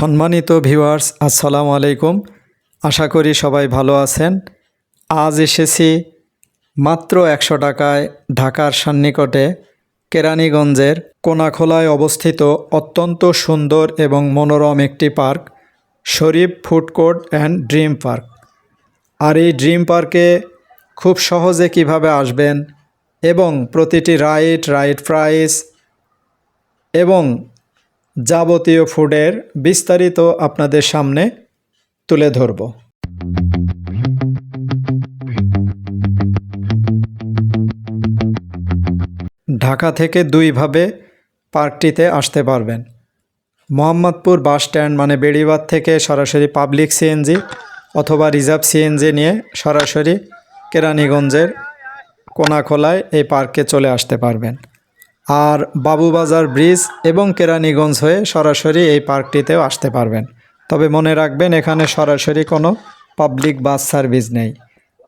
সম্মানিত ভিউয়ার্স, আসসালামু আলাইকুম। আশা করি সবাই ভালো আছেন। আজ এসেছি মাত্র একশো টাকায় ঢাকার সন্নিকটে কেরানীগঞ্জের কোনাখোলায় অবস্থিত অত্যন্ত সুন্দর এবং মনোরম একটি park, Sharif food court and dream park. আর এই ড্রিম পার্কে খুব সহজে কীভাবে আসবেন এবং প্রতিটি রাইড রাইড প্রাইস এবং যাবতীয় ফুডের বিস্তারিত আপনাদের সামনে তুলে ধরব। ঢাকা থেকে দুইভাবে পার্কটিতে আসতে পারবেন। মোহাম্মদপুর বাস স্ট্যান্ড মানে বেড়িবাঁধ থেকে সরাসরি পাবলিক সিএনজি অথবা রিজার্ভ সিএনজি নিয়ে সরাসরি কেরানীগঞ্জের কোনাখোলায় এই পার্কে চলে আসতে পারবেন। আর বাবুবাজার ব্রিজ এবং কেরানীগঞ্জ হয়ে সরাসরি এই পার্কটিতেও আসতে পারবেন। তবে মনে রাখবেন, এখানে সরাসরি কোনো পাবলিক বাস সার্ভিস নেই।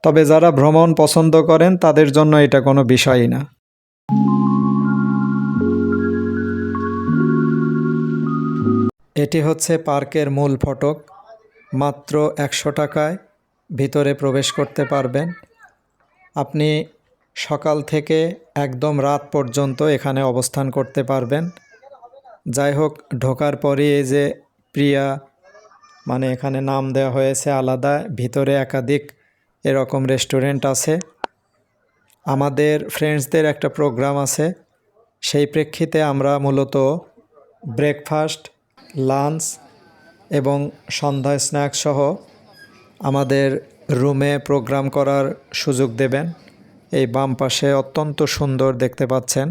তবে যারা ভ্রমণ পছন্দ করেন, তাদের জন্য এটা কোনো বিষয়ই না। এটি হচ্ছে পার্কের মূল ফটক। মাত্র একশো টাকায় ভিতরে প্রবেশ করতে পারবেন। আপনি সকাল থেকে একদম রাত পর্যন্ত এখানে অবস্থান করতে পারবেন। যাই হোক, ঢোকার পরই এই যে প্রিয়া মানে এখানে নাম দেওয়া হয়েছে আলাদা, ভিতরে একাধিক এরকম রেস্টুরেন্ট আছে। আমাদের ফ্রেন্ডসদের একটা প্রোগ্রাম আছে। সেই প্রেক্ষিতে আমরা মূলত ব্রেকফাস্ট, লাঞ্চ এবং সন্ধ্যা স্ন্যাক্স সহ আমাদের রুমে প্রোগ্রাম করার সুযোগ দেবেন। এই বাম পাশে অত্যন্ত সুন্দর দেখতে পাচ্ছেন।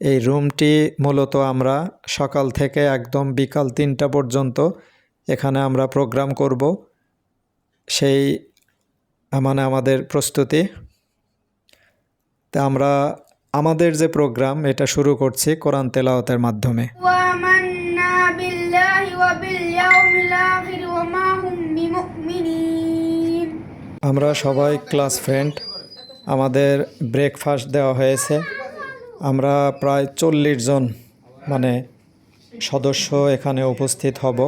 এই রুমটি মূলত আমরা সকাল থেকে একদম বিকাল তিনটা পর্যন্ত এখানে আমরা প্রোগ্রাম করব। সেই মানে আমাদের প্রস্তুতি। তা আমরা আমাদের যে প্রোগ্রাম এটা শুরু করছি কোরআন তেলাওতের মাধ্যমে। আমরা সবাই ক্লাস ফ্রেন্ড আমাদের ব্রেকফাস্ট দেওয়া হয়েছে। আমরা প্রায় চল্লিশ জন মানে সদস্য এখানে উপস্থিত হব।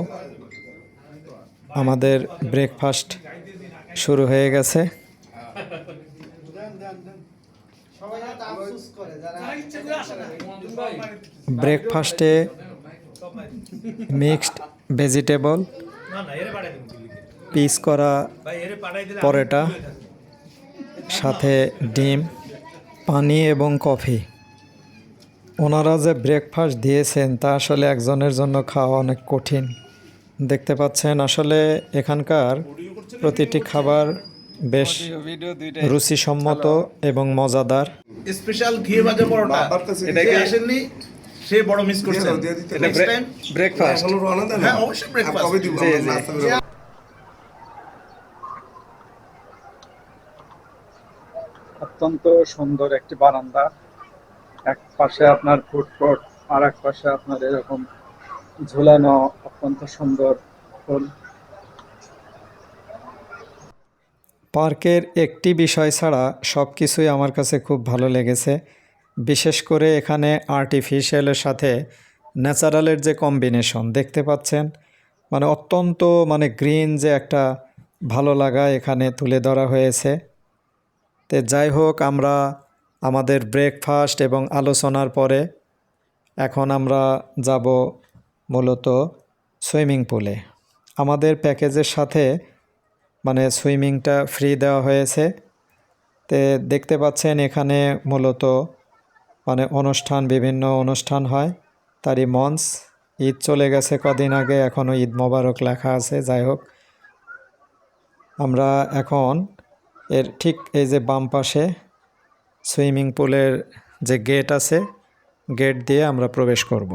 আমাদের ব্রেকফাস্ট শুরু হয়ে গেছে। ব্রেকফাস্টে মিক্সড ভেজিটেবল পিস করা পরোটা। সাথে ডিম পানি এবং কফি। ওনারা যে ব্রেকফাস্ট দিয়েছেন তা আসলে একজনের জন্য খাওয়া অনেক কঠিন। দেখতে পাচ্ছেন আসলে এখানকার প্রতিটি খাবার বেশ রুচিসম্মত এবং মজাদার। স্পেশাল ঘি ভাজা পরোটা। এটা কি আসেননি সে বড় মিস করছেন। নেক্সট টাইম ব্রেকফাস্ট হ্যাঁ অবশ্যই ব্রেকফাস্ট অত্যন্ত সুন্দর একটি বারান্দা। এক পাশে আপনার কোর্ট আর এক পাশে আপনার এরকম ঝুলানো অত্যন্ত সুন্দর ফুল। পার্কের একটি বিষয় ছাড়া সব কিছুই আমার কাছে খুব ভালো লেগেছে। বিশেষ করে এখানে আর্টিফিশিয়ালের সাথে ন্যাচারালের যে কম্বিনেশন দেখতে পাচ্ছেন মানে অত্যন্ত মানে গ্রিন যে একটা ভালো লাগা এখানে তুলে ধরা হয়েছে। তে যাই হোক, আমরা আমাদের ব্রেকফাস্ট এবং আলোচনার পরে এখন আমরা যাব মূলত সুইমিং পুলে। আমাদের প্যাকেজের সাথে মানে সুইমিংটা ফ্রি দেওয়া হয়েছে। তে দেখতে পাচ্ছেন এখানে মূলত মানে অনুষ্ঠান, বিভিন্ন অনুষ্ঠান হয়। তারই মঞ্চ, ঈদ চলে গেছে কদিন আগে এখনও ঈদ মোবারক লেখা আছে, যাই হোক। আমরা এখন এর ঠিক এই যে বাম পাশে সুইমিং পুলের যে গেট আছে, গেট দিয়ে আমরা প্রবেশ করব।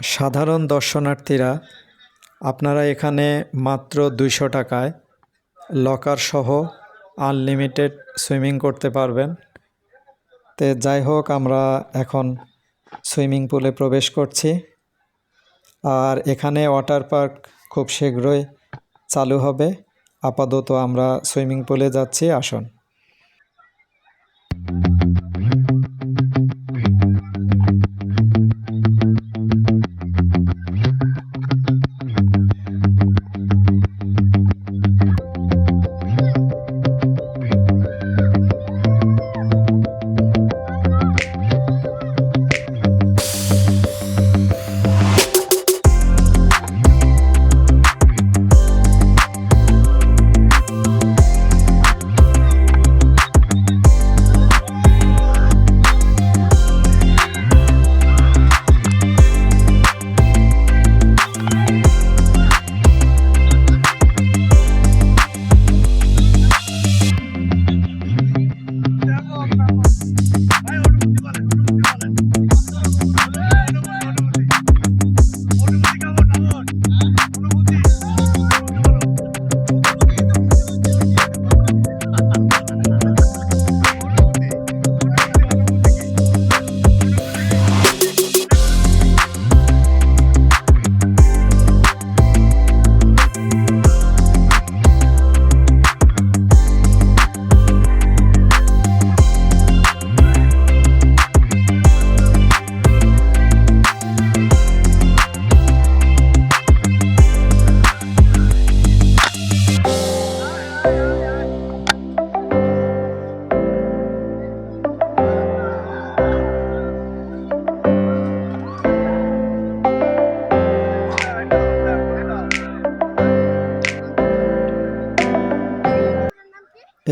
সাধারণ দর্শনার্থীরা, আপনারা এখানে মাত্র দুইশো টাকায় লকার সহ আনলিমিটেড সুইমিং করতে পারবেন। তে যাই হোক, আমরা এখন সুইমিং পুলে প্রবেশ করছি। আর এখানে ওয়াটার পার্ক খুব শীঘ্রই চালু হবে। আপাতত আমরা সুইমিং পুলে যাচ্ছি, আসুন।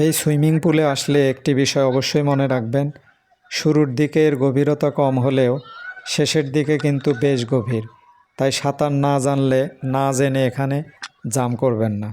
এই সুইমিং পুলে আসলে একটি বিষয় অবশ্যই মনে রাখবেন। শুরুর দিকে এর গভীরতা কম হলেও শেষের দিকে কিন্তু বেশ গভীর। তাই সাঁতার না জানলে, না জেনে এখানে জাম করবেন না।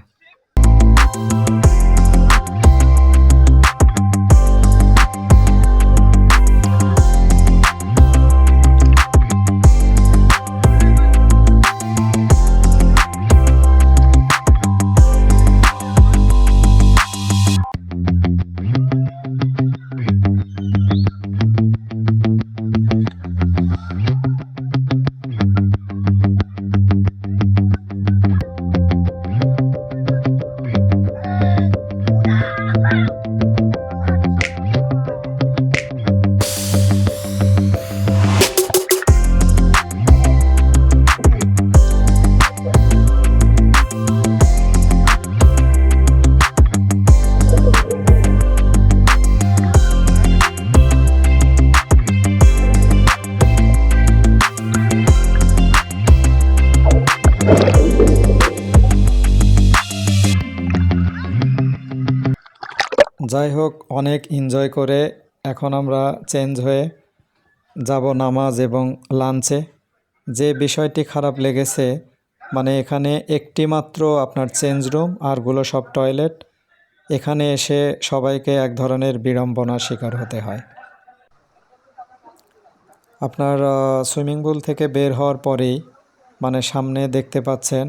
যাই হোক অনেক এনজয় করে এখন আমরা চেঞ্জ হয়ে যাব নামাজ এবং লাঞ্চে যে বিষয়টি খারাপ লেগেছে মানে এখানে একটি মাত্র আপনার চেঞ্জ রুম আরগুলো সব টয়লেট এখানে এসে সবাইকে এক ধরনের বিড়ম্বনার শিকার হতে হয়। আপনার সুইমিং পুল থেকে বের হওয়ার পরেই মানে সামনে দেখতে পাচ্ছেন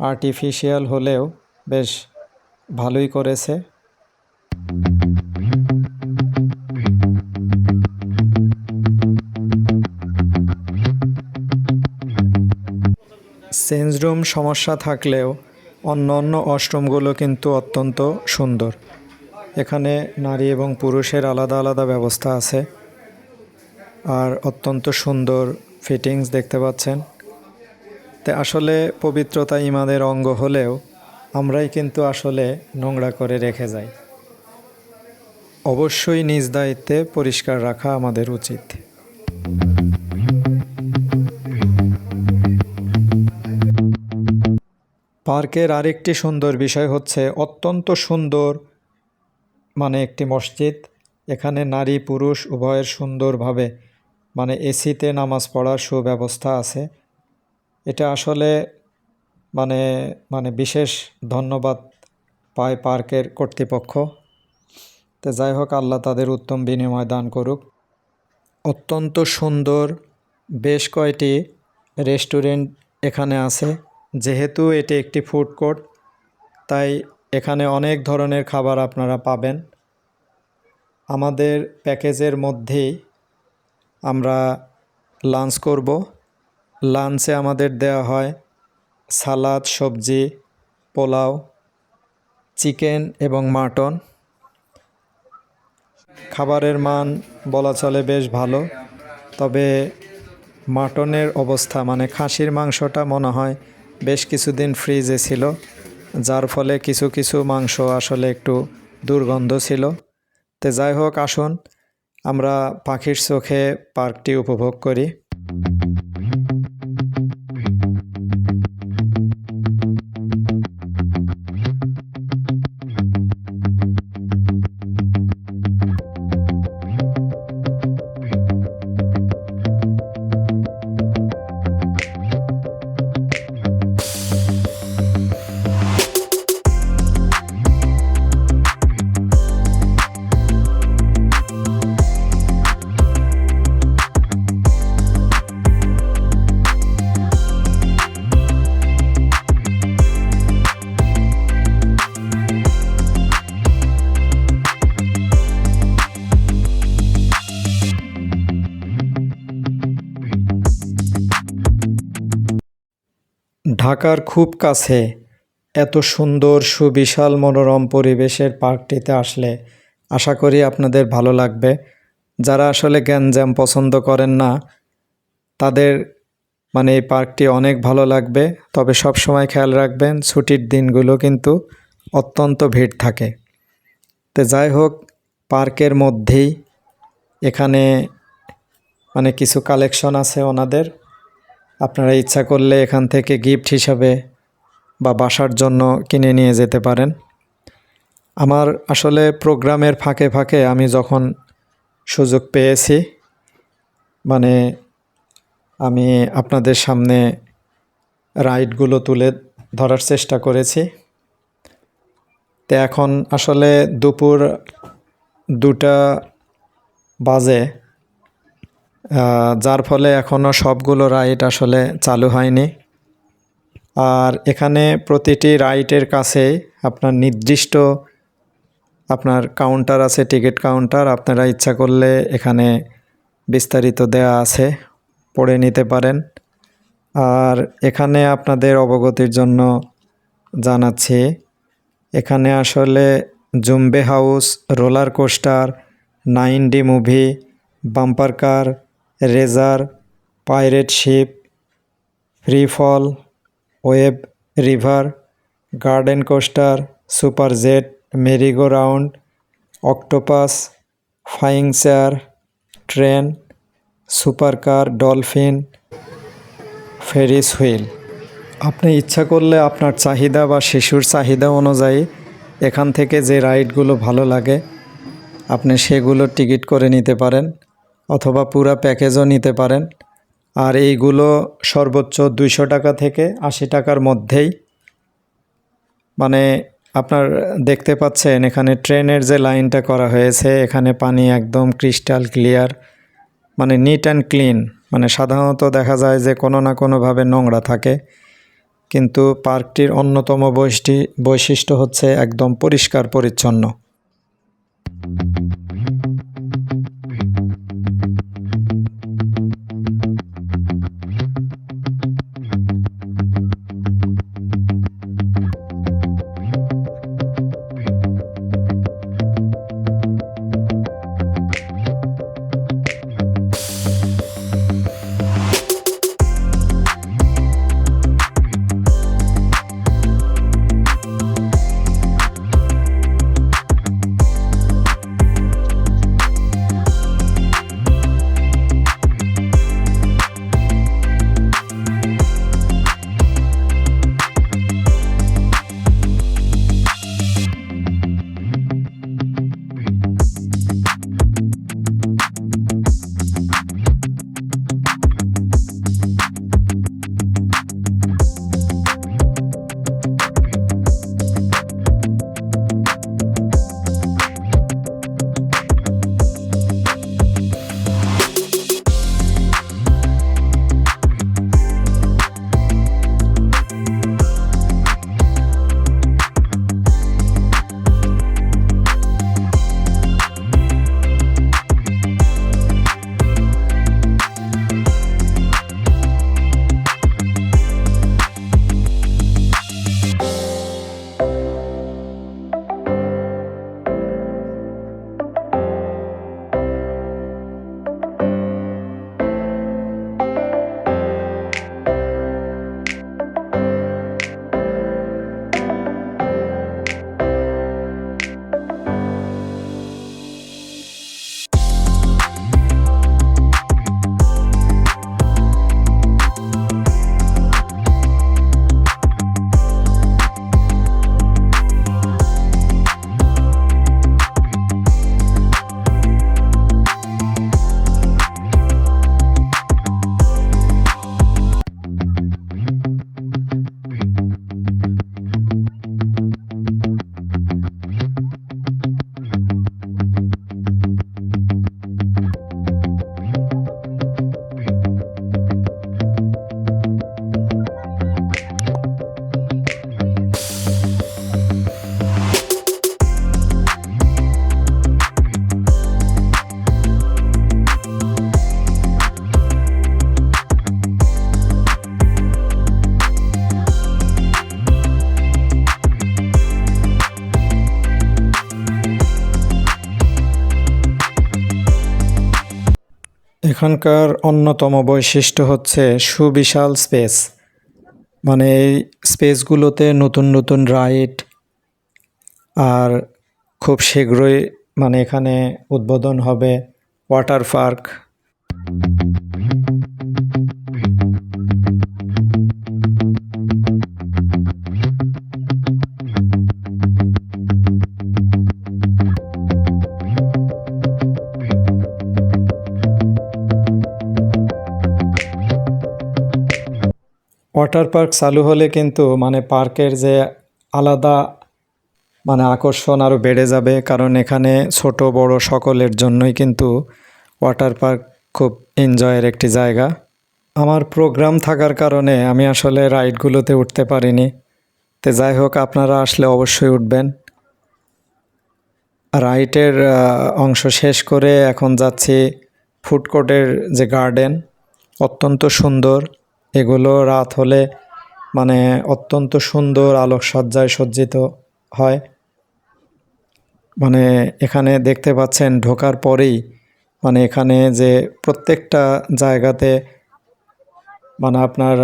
আর্টিফিশিয়াল হলেও বেশ ভালোই করেছে। চেঞ্জ রুম সমস্যা থাকলেও অন্য অন্য ওয়াশরুমগুলো কিন্তু অত্যন্ত সুন্দর। এখানে নারী এবং পুরুষের আলাদা আলাদা ব্যবস্থা আছে। আর অত্যন্ত সুন্দর ফিটিংস দেখতে পাচ্ছেন। তে আসলে পবিত্রতা ইমাদের অঙ্গ হলেও আমরাই কিন্তু আসলে নোংরা করে রেখে যাই। অবশ্যই নিজ দায়িত্বে পরিষ্কার রাখা আমাদের উচিত। পার্কের আরেকটি সুন্দর বিষয় হচ্ছে অত্যন্ত সুন্দর মানে একটি মসজিদ। এখানে নারী, পুরুষ উভয়ের সুন্দরভাবে মানে এসিতে নামাজ পড়ার সুব্যবস্থা আছে। এটা আসলে মানে মানে বিশেষ ধন্যবাদ পায় পার্কের কর্তৃপক্ষ। তো যাই হোক, আল্লাহ তাদের উত্তম বিনিময় দান করুক। অত্যন্ত সুন্দর, বেশ কয়টি রেস্টুরেন্ট এখানে আছে। যেহেতু এটি একটি ফুড কোর্ট তাই এখানে অনেক ধরনের খাবার আপনারা পাবেন। আমাদের প্যাকেজের মধ্যেই আমরা লাঞ্চ করব। লাঞ্চে আমাদের দেওয়া হয় সালাদ, সবজি, পোলাও, চিকেন এবং মাটন। খাবারের মান বলা চলে বেশ ভালো, তবে মাটনের অবস্থা মানে খাসির মাংসটা মনে হয় বেশ কিছুদিন ফ্রিজে ছিল, যার ফলে কিছু কিছু মাংস আসলে একটু দুর্গন্ধ ছিল। তে যাই হোক, আসুন, আমরা পাখির চোখে পার্কটি উপভোগ করি। ঢাকার খুব কাছে। এত সুন্দর, সুবিশাল, মনোরম পরিবেশের পার্কটিতে আসলে আশা করি আপনাদের ভালো লাগবে। যারা আসলে গ্যাঞ্জাম পছন্দ করেন না, তাদের মানে এই পার্কটি অনেক ভালো লাগবে। তবে সব সময় খেয়াল রাখবেন, ছুটির দিনগুলো কিন্তু অত্যন্ত ভিড় থাকে। তো যাই হোক, পার্কের মধ্যেই এখানে মানে কিছু কালেকশন আছে ওনাদের। আপনারা ইচ্ছা করলে এখান থেকে গিফট হিসাবে বা বাসার জন্য কিনে নিয়ে যেতে পারেন। আমার আসলে প্রোগ্রামের ফাঁকে ফাঁকে আমি যখন সুযোগ পেয়েছি মানে আমি আপনাদের সামনে রাইডগুলো তুলে ধরার চেষ্টা করেছি। তো এখন আসলে দুপুর দুটা বাজে। যার ফলে এখনও সবগুলো রাইড আসলে চালু হয়নি। আর এখানে প্রতিটি রাইডের কাছেই আপনার নির্দিষ্ট আপনার কাউন্টার আছে টিকিট কাউন্টার আপনারা ইচ্ছা করলে এখানে বিস্তারিত দেয়া আছে, পড়ে নিতে পারেন। আর এখানে আপনাদের অবগতির জন্য জানাচ্ছি, এখানে আসলে zombie house, roller coaster nine D movie, bumper car racer, pirate ship free fall wave river, garden coaster, super jet merry go round octopus flying chair train super car dolphin, Ferris wheel. আপনি ইচ্ছা করলে আপনার চাহিদা বা শিশুর চাহিদা অনুযায়ী এখান থেকে যে রাইডগুলো ভালো লাগে, আপনি সেগুলো টিকিট করে নিতে পারেন। অথবা পুরা প্যাকেজও নিতে পারেন। আর এইগুলো সর্বোচ্চ দুইশো টাকা থেকে আশি টাকার মধ্যেই। মানে আপনার দেখতে পাচ্ছেন, এখানে ট্রেনের যে লাইনটা করা হয়েছে, এখানে পানি একদম ক্রিস্টাল ক্লিয়ার মানে নিট অ্যান্ড ক্লিন। মানে সাধারণত দেখা যায় যে কোনো না কোনোভাবে নোংরা থাকে। কিন্তু পার্কটির অন্যতম বৈশিষ্ট্য হচ্ছে একদম পরিষ্কার পরিচ্ছন্ন। এখানকার অন্যতম বৈশিষ্ট্য হচ্ছে সুবিশাল স্পেস। মানে এই স্পেসগুলোতে নতুন নতুন রাইড আর খুব শীঘ্রই মানে এখানে উদ্বোধন হবে ওয়াটার পার্ক। ওয়াটার পার্ক চালু হলে কিন্তু মানে পার্কের যে আলাদা মানে আকর্ষণ আরও বেড়ে যাবে, কারণ এখানে ছোট, বড় সকলের জন্যই কিন্তু ওয়াটার পার্ক খুব এনজয়ের একটি জায়গা। আমার প্রোগ্রাম থাকার কারণে আমি আসলে রাইডগুলোতে উঠতে পারিনি। তো যাই হোক, আপনারা আসলে অবশ্যই উঠবেন। রাইডের অংশ শেষ করে এখন যাচ্ছি ফুড কোর্টের যে গার্ডেন, অত্যন্ত সুন্দর। এগুলো রাত হলে মানে অত্যন্ত সুন্দর আলোকসজ্জায় সজ্জিত হয়। মানে এখানে দেখতে পাচ্ছেন ঢোকার পরেই মানে এখানে যে প্রত্যেকটা জায়গাতে মানে আপনার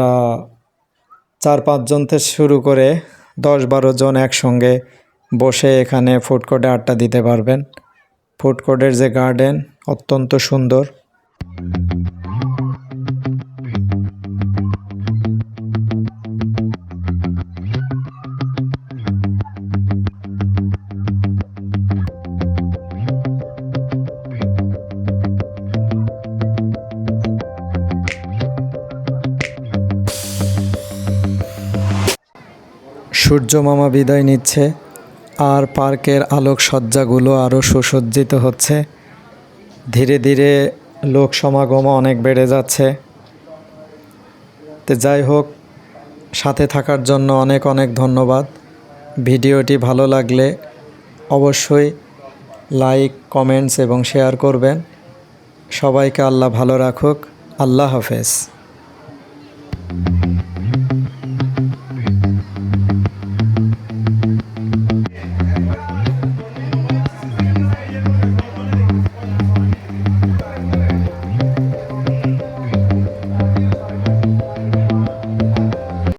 চার পাঁচজন থেকে শুরু করে দশ বারো জন একসঙ্গে বসে এখানে ফুড কোর্টে আড্ডা দিতে পারবেন। ফুড কোর্টের যে গার্ডেন অত্যন্ত সুন্দর। সূর্য মামা বিদায় নিচ্ছে, আর পার্কের আলোকসজ্জাগুলো আরও সুসজ্জিত হচ্ছে। ধীরে ধীরে লোক সমাগম অনেক বেড়ে যাচ্ছে। তো যাই হোক, সাথে থাকার জন্য অনেক অনেক ধন্যবাদ। ভিডিওটি ভালো লাগলে অবশ্যই লাইক, কমেন্টস এবং শেয়ার করবেন। সবাইকে আল্লাহ ভালো রাখুক। আল্লাহ হাফেজ।